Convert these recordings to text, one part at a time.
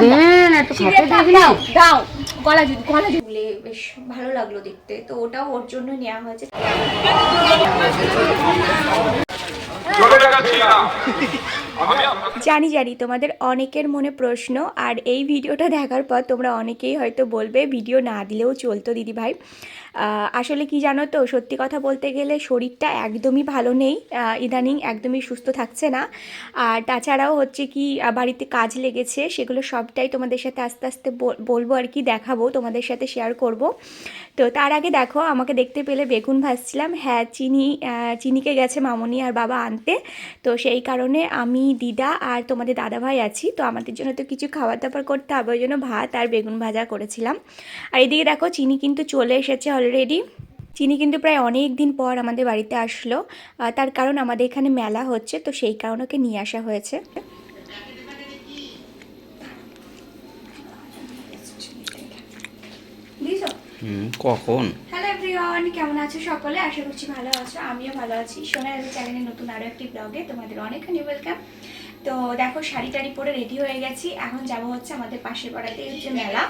দিন একটু খেতে দাও দাও গলা গলা বেশ ভালো লাগল দেখতে তো ওটাও ওর জন্য নেওয়া হয়েছে। জানি জানি তোমাদের অনেকের মনে প্রশ্ন আর এই ভিডিওটা দেখার পর তোমরা অনেকেই হয়তো বলবে ভিডিও না দিলেও চলতো দিদি ভাই আসলে কি জানো তো, সত্যি কথা বলতে গেলে শরীরটা একদমই ভালো নেই ইদানিং একদমই সুস্থ থাকছে না। আর তাছাড়াও হচ্ছে কি বাড়িতে কাজ লেগেছে, সেগুলো সবটাই তোমাদের সাথে আস্তে আস্তে বল- বলব আর কি, দেখাবো, তোমাদের সাথে শেয়ার করব। তো তার আগে দেখো, আমাকে দেখতে পেলে বেগুন ভাজছিলাম হ্যাঁ চিনি চিনিকে গেছে মামনি আর বাবা আনতে। তো সেই কারণে আমি, দিদা আর তোমাদের দাদাভাই আছি, তো আমাদের জন্য তো কিছু খাবার দাবার করতে হবে, ওই জন্য ভাত আর বেগুন ভাজা করেছিলাম। আর এদিকে দেখো, চিনি কিন্তু চলে এসেছে অলরেডি চিনি কিন্তু প্রায় অনেক দিন পর আমাদের বাড়িতে আসলো। তার কারণ আমাদের এখানে মেলা হচ্ছে তো সেই কারণে ওকে নিয়ে আসা হয়েছে। কখন? হ্যালো এভরিওয়ান কেমন আছো সকলে? আশা করছি ভালো আছো আমিও ভালো আছি। সোনার চ্যানেলে নতুন আরও একটি ব্লগে তোমাদের অনেকখানি ওয়েলকাম তো দেখো, শাড়ি টাড়ি পরে রেডি হয়ে গেছি। এখন যাব হচ্ছে আমাদের পাশের পাড়াতে যে মেলা।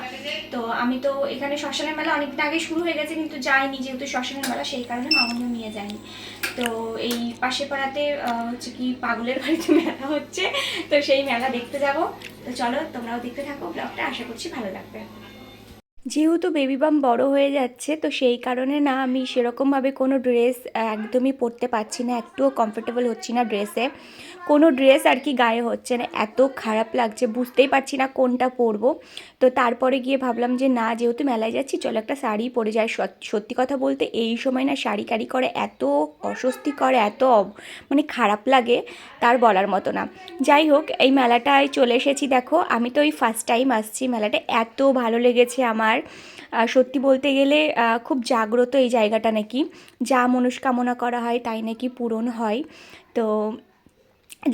তো আমি তো এখানে শ্মশানের মেলা অনেকদিন আগে শুরু হয়ে গেছে, কিন্তু যাইনি। যেহেতু শ্মশানের মেলা, সেই কারণে মামুনও নিয়ে যায়নি। তো এই পাশের পাড়াতে হচ্ছে কি, পাগলের বাড়িতে মেলা হচ্ছে। তো সেই মেলা দেখতে যাব। তো চলো, তোমরাও দেখতে থাকো। ব্লগটা আশা করছি ভালো লাগবে। যেহেতু বেবি বাম বড় হয়ে যাচ্ছে, তো সেই কারণে না আমি সেরকমভাবে কোনো ড্রেস একদমই পরতে পারছি না, একটুও কমফোর্টেবল হচ্ছি না ড্রেসে কোনো ড্রেস আর কি গায়ে হচ্ছে না, এত খারাপ লাগছে, বুঝতেই পারছি না কোনটা পরবো। তো তারপরে গিয়ে ভাবলাম যে না, যেহেতু মেলায় যাচ্ছি, চলো একটা শাড়ি পরে যায় সত্যি কথা বলতে এই সময় না শাড়ি কারি করে এত অস্বস্তি করে এত মানে খারাপ লাগে তার বলার মতো না। যাই হোক, এই মেলাটায় চলে এসেছি, দেখো। আমি তো এই ফার্স্ট টাইম আসছি মেলাটা এত ভালো লেগেছে আমার। আহ, সত্যি বলতে গেলে খুব জাগ্রত এই জায়গাটা নাকি। যা মনস্কামনা করা হয় তাই নাকি পূরণ হয়। তো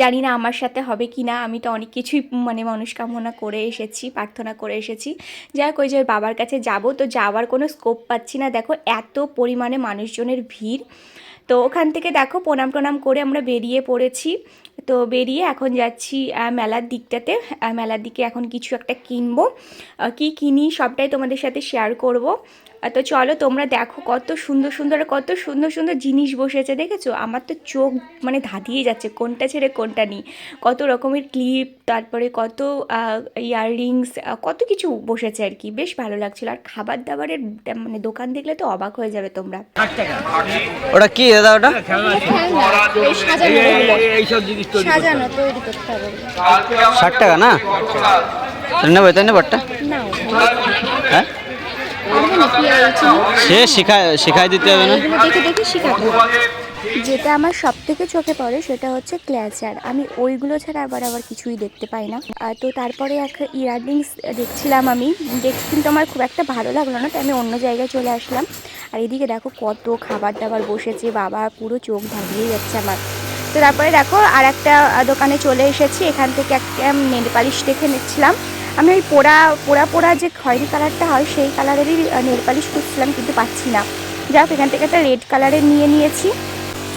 জানি না আমার সাথে হবে কি না আমি তো অনেক কিছুই মানে মনস্কামনা করে এসেছি প্রার্থনা করে এসেছি। যাই হোক ওই যে বাবার কাছে যাব তো যাওয়ার কোনো স্কোপ পাচ্ছি না। দেখো এত পরিমাণে মানুষজনের ভিড়। তো ওখান থেকে দেখো প্রণাম টনাম করে আমরা বেরিয়ে পড়েছি। তো বেরিয়ে এখন যাচ্ছি মেলার দিকটাতে। মেলার দিকে এখন কিছু একটা কিনবো। কি কিনি সবটাই তোমাদের সাথে শেয়ার করব। তো চলো তোমরা দেখো কত সুন্দর সুন্দর কত সুন্দর সুন্দর জিনিস বসেছে দেখেছ? আমার তো চোখ মানে ধাঁধিয়ে যাচ্ছে কোনটা ছেড়ে কোনটা নিই। কত রকমের ক্লিপ তারপরে কত ইয়াররিংস কত কিছু বসেছে আর কি। বেশ ভালো লাগছিল। আর খাবার দাবারের মানে দোকান দেখলে তো অবাক হয়ে যাবে তোমরা। ওটা কি দাদা ওটা? সাজানো তৈরি করতে হবে। ষাট টাকা না? নেব তাই না বাটটা হ্যাঁ? সে শিখায় শিখাই দিতে হবে না? দেখে দেখে শেখাতে হবে। যেটা আমার সব থেকে চোখে পড়ে সেটা হচ্ছে ক্ল্যাচার আমি ওইগুলো ছাড়া আবার আবার কিছুই দেখতে পাই না। আর তো তারপরে এক ইয়াররিংস দেখছিলাম আমি। দেখে কিন্তু আমার খুব একটা ভালো লাগল না তাই আমি অন্য জায়গায় চলে আসলাম। আর এদিকে দেখো কত খাবার দাবার বসেছে বাবা পুরো চোখ ধাঁধিয়ে যাচ্ছে আমার। তো তারপরে দেখো আর একটা দোকানে চলে এসেছি। এখান থেকে একটা নেল পালিশ দেখে নিচ্ছিলাম। আমি ওই পোড়া পোড়া পোড়া যে খয়েরি কালারটা হয়, সেই কালারেরই নেল পালিশ খুঁজছিলাম, কিন্তু পাচ্ছি না। যাক এখান থেকে একটা রেড কালারের নিয়ে নিয়েছি।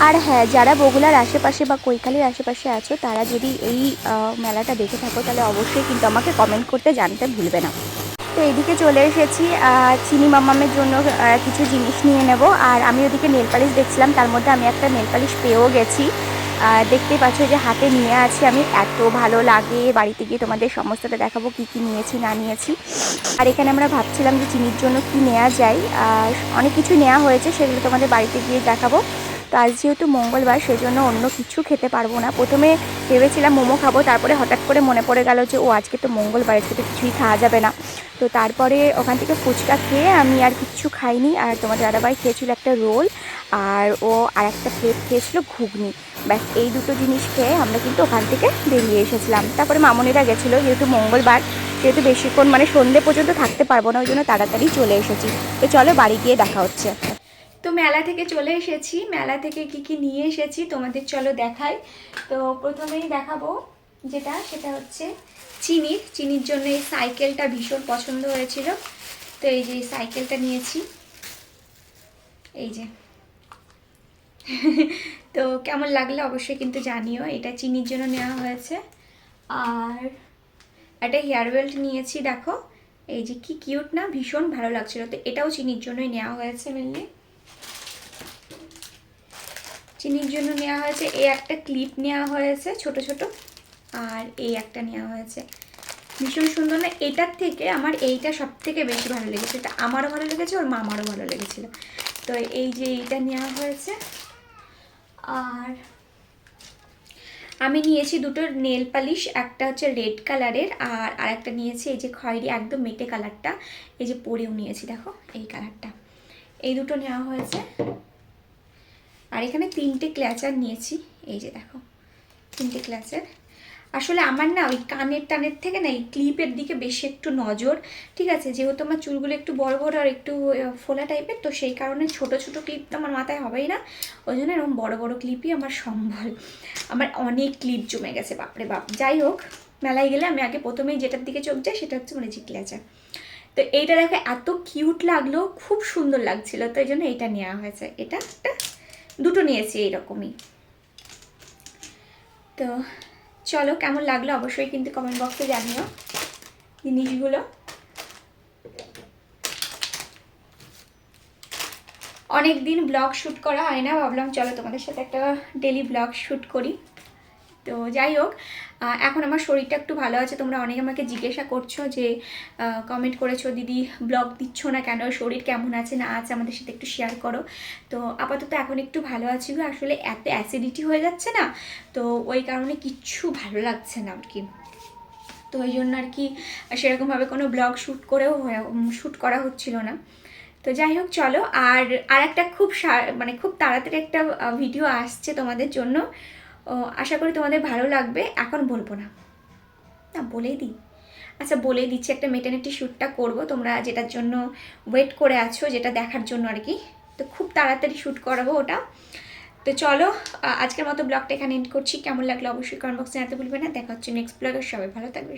আর হ্যাঁ যারা বগুলার আশেপাশে বা কৈকালির আশেপাশে আছো, তারা যদি এই মেলাটা দেখে থাকো, তাহলে অবশ্যই কিন্তু আমাকে কমেন্ট করতে জানতে ভুলবে না। তো এদিকে চলে এসেছি চিনি মামামের জন্য কিছু জিনিস নিয়ে নেব। আর আমি ওদিকে নেল পালিশ দেখছিলাম, তার মধ্যে আমি একটা নেল পালিশ পেয়েও গেছি। আহ, দেখতেই পাচ্ছ যে হাতে নিয়ে আছি আমি। এত ভালো লাগে বাড়িতে গিয়ে তোমাদের সমস্তটা দেখাবো কি কি নিয়েছি না নিয়েছি। আর এখানে আমরা ভাবছিলাম যে চিনির জন্য কি নেওয়া যায়। অনেক কিছু নেওয়া হয়েছে সেগুলো তোমাদের বাড়িতে গিয়ে দেখাবো। তো আজ যেহেতু মঙ্গলবার সেজন্য অন্য কিছু খেতে পারব না। প্রথমে ভেবেছিলাম মোমো খাব তারপরে হঠাৎ করে মনে পড়ে গেল যে ও আজকে তো মঙ্গলবার আজকে তো কিছুই খাওয়া যাবে না। তো তারপরে ওখান থেকে ফুচকা খেয়ে আমি আর কিচ্ছু খাইনি। আর তোমার দাদাভাই খেয়েছিল একটা রোল আর ও আর একটা প্লেট খেয়েছিল ঘুগনি। ব্যাস, এই দুটো জিনিস খেয়ে আমরা কিন্তু ওখান থেকে বেরিয়ে এসেছিলাম। তারপরে মামনিরা গেছিল, যেহেতু মঙ্গলবার যেহেতু বেশিক্ষণ মানে সন্ধে পর্যন্ত থাকতে পারব না, ওই জন্য তাড়াতাড়ি চলে এসেছি। তো চলো বাড়ি গিয়ে দেখা হচ্ছে। তো মেলা থেকে চলে এসেছি। মেলা থেকে কি কি নিয়ে এসেছি তোমাদের চলো দেখাই। তো প্রথমেই দেখাবো যেটা, সেটা হচ্ছে চিনির চিনির জন্য এই সাইকেলটা ভীষণ পছন্দ হয়েছিল। তো এই যে সাইকেলটা নিয়েছি। এই যে। তো কেমন লাগলে অবশ্যই কিন্তু জানিও, এটা চিনির জন্য নেওয়া হয়েছে। আর একটা হেয়ার বেল্ট নিয়েছি, দেখো। এই যে কি কিউট না, ভীষণ ভালো লাগছিল। তো এটাও চিনির জন্যই নেওয়া হয়েছে মেনলি চিনির জন্য নেওয়া হয়েছে, এই একটা ক্লিপ নেওয়া হয়েছে, ছোট ছোট। আর এই একটা নেওয়া হয়েছে। ভীষণ সুন্দর না, এটার থেকে আমার এইটা সব থেকে বেশি ভালো লেগেছে। এটা আমারও ভালো লেগেছে, ওর মামারও ভালো লেগেছিলো। তো এই যে এইটা নেওয়া হয়েছে। আর আমি নিয়েছি দুটো নেল পালিশ, একটা হচ্ছে রেড কালারের আর আর একটা নিয়েছি এই যে খয়েরি, একদম মেটে কালারটা। এই যে পরেও নিয়েছি, দেখো এই কালারটা। এই দুটো নেওয়া হয়েছে। আর এখানে তিনটে ক্ল্যাচার নিয়েছি। এই যে দেখো, তিনটে ক্ল্যাচার। আসলে আমার না ওই কানের টানের থেকে না এই ক্লিপের দিকে বেশি একটু নজর, ঠিক আছে? যেহেতু আমার চুলগুলো একটু বড় বড় আর একটু ফোলা টাইপের তো সেই কারণে ছোট ছোট ক্লিপ তো আমার মাথায় হবেই না। ওই জন্য এরকম বড় বড় ক্লিপই আমার সম্বল। আমার অনেক ক্লিপ জমে গেছে, বাপরে বাপ। যাই হোক, মেলায় গেলে আমি আগে প্রথমেই যেটার দিকে চোখ যাই সেটা হচ্ছে মানে জিকলেচা তো এইটা দেখো, এত কিউট লাগল, খুব সুন্দর লাগছিল। তো এই জন্য এইটা নেওয়া হয়েছে। এটা একটা, দুটো নিয়েছি এইরকমই। তো চলো, কেমন লাগল অবশ্যই কিন্তু কমেন্ট বক্সে জানিও জিনিসগুলো। অনেক দিন ব্লগ শ্যুট করা হয় না, ভাবলাম চলো তোমাদের সাথে একটা ডেলি ব্লগ শ্যুট করি। তো যাই হোক এখন আমার শরীরটা একটু ভালো আছে। তোমরা অনেকে আমাকে জিজ্ঞাসা করছ যে কমেন্ট করেছ, দিদি ব্লগ দিচ্ছ না কেন? শরীর কেমন আছে না আছে আমাদের সাথে একটু শেয়ার করো। তো আপাতত এখন একটু ভালো আছি আসলে এত অ্যাসিডিটি হয়ে যাচ্ছে না, তো ওই কারণে কিচ্ছু ভালো লাগছে না আর কি তো ওই জন্য আর কি সেরকমভাবে কোনো ব্লগ শ্যুট করেও শ্যুট করা হচ্ছিল না। তো যাই হোক, চলো। আর আর একটা খুব মানে খুব তাড়াতাড়ি একটা ভিডিও আসছে তোমাদের জন্য। আশা করি তোমাদের ভালো লাগবে। এখন বলব না। না, বলেই দিই। আচ্ছা বলেই দিচ্ছি, একটা মেটার্নিটি শ্যুটটা করব। তোমরা যেটার জন্য ওয়েট করে আছো, যেটা দেখার জন্য আর কি। তো খুব তাড়াতাড়ি শ্যুট করাবো ওটা। তো চলো আজকের মতো ব্লগটা এখানে এন্ড করছি। কেমন লাগল অবশ্যই কমেন্ট বক্সে জানাতে ভুলবে না। দেখা হচ্ছে নেক্সট ব্লগের সবাই ভালো থাকবে